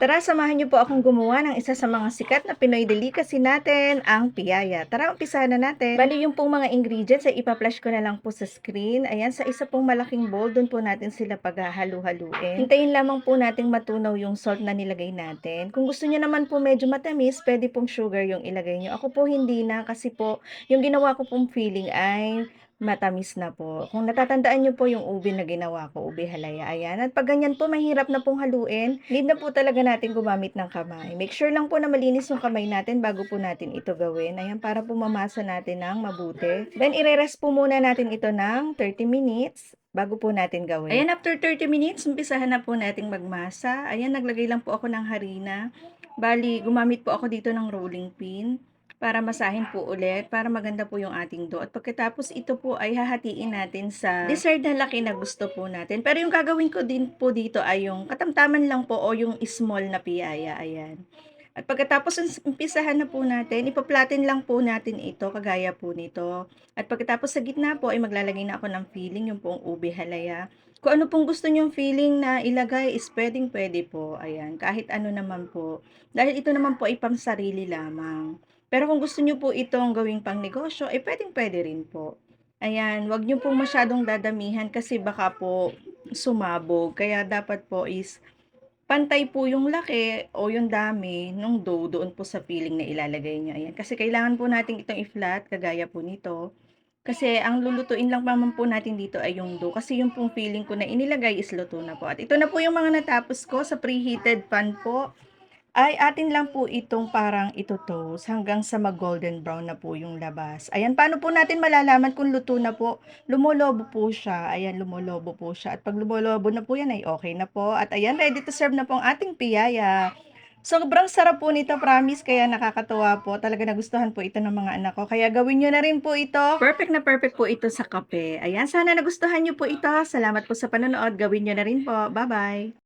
Tara, samahan niyo po akong gumawa ng isa sa mga sikat na Pinoy delicacy natin, ang piyaya. Tara, umpisahan na natin. Bali, yung pong mga ingredients ay ipa-flash ko na lang po sa screen. Ayan, sa isa pong malaking bowl, doon po natin sila paghahalu-haluin. Hintayin lamang po nating matunaw yung salt na nilagay natin. Kung gusto niyo naman po medyo matamis, pwede pong sugar yung ilagay niyo. Ako po hindi na kasi po, yung ginawa ko pong feeling ay matamis na po. Kung natatandaan niyo po yung ube na ginawa ko, ube halaya, ayan. At pag ganyan po, mahirap na pong haluin. Need na po talaga natin gumamit ng kamay. Make sure lang po na malinis yung kamay natin bago po natin ito gawin. Ayan, para po mamasa natin ng mabuti. Then, ire-rest po muna natin ito ng 30 minutes bago po natin gawin. Ayan, after 30 minutes, umpisahan na po nating magmasa. Ayan, naglagay lang po ako ng harina. Bali, gumamit po ako dito ng rolling pin para masahin po ulit, para maganda po yung ating dough. At pagkatapos ito po ay hahatiin natin sa desired na laki na gusto po natin. Pero yung gagawin ko din po dito ay yung katamtaman lang po o yung small na piyaya. Ayan. At pagkatapos umpisahan na po natin, ipaplatin lang po natin ito, kagaya po nito. At pagkatapos sa gitna po ay maglalagay na ako ng filling, yung pong ube halaya. Kung ano pong gusto nyong filling na ilagay is pwedeng pwede po. Ayan, kahit ano naman po. Dahil ito naman po ay pang sarili lamang. Pero kung gusto nyo po itong gawing pang negosyo, eh pwedeng pwede rin po. Ayan, wag nyo pong masyadong dadamihan kasi baka po sumabog. Kaya dapat po is pantay po yung laki o yung dami ng dough doon po sa filling na ilalagay nyo. Ayan, kasi kailangan po natin itong i-flat, kagaya po nito. Kasi ang lulutuin lang naman po natin dito ay yung dough. Kasi yung pong filling ko na inilagay is luto na po. At ito na po yung mga natapos ko sa preheated pan po ay atin lang po itong parang ito toast hanggang sa mag golden brown na po yung labas. Ayan, paano po natin malalaman kung luto na po? Lumolobo po siya. Ayan, lumolobo po siya. At pag lumolobo na po yan ay okay na po. At ayan, ready to serve na po ang ating piyaya. Sobrang sarap po nito, promise. Kaya nakakatuwa po. Talaga nagustuhan po ito ng mga anak ko. Kaya gawin nyo na rin po ito. Perfect na perfect po ito sa kape. Ayan, sana nagustuhan nyo po ito. Salamat po sa panonood. Gawin nyo na rin po. Bye-bye.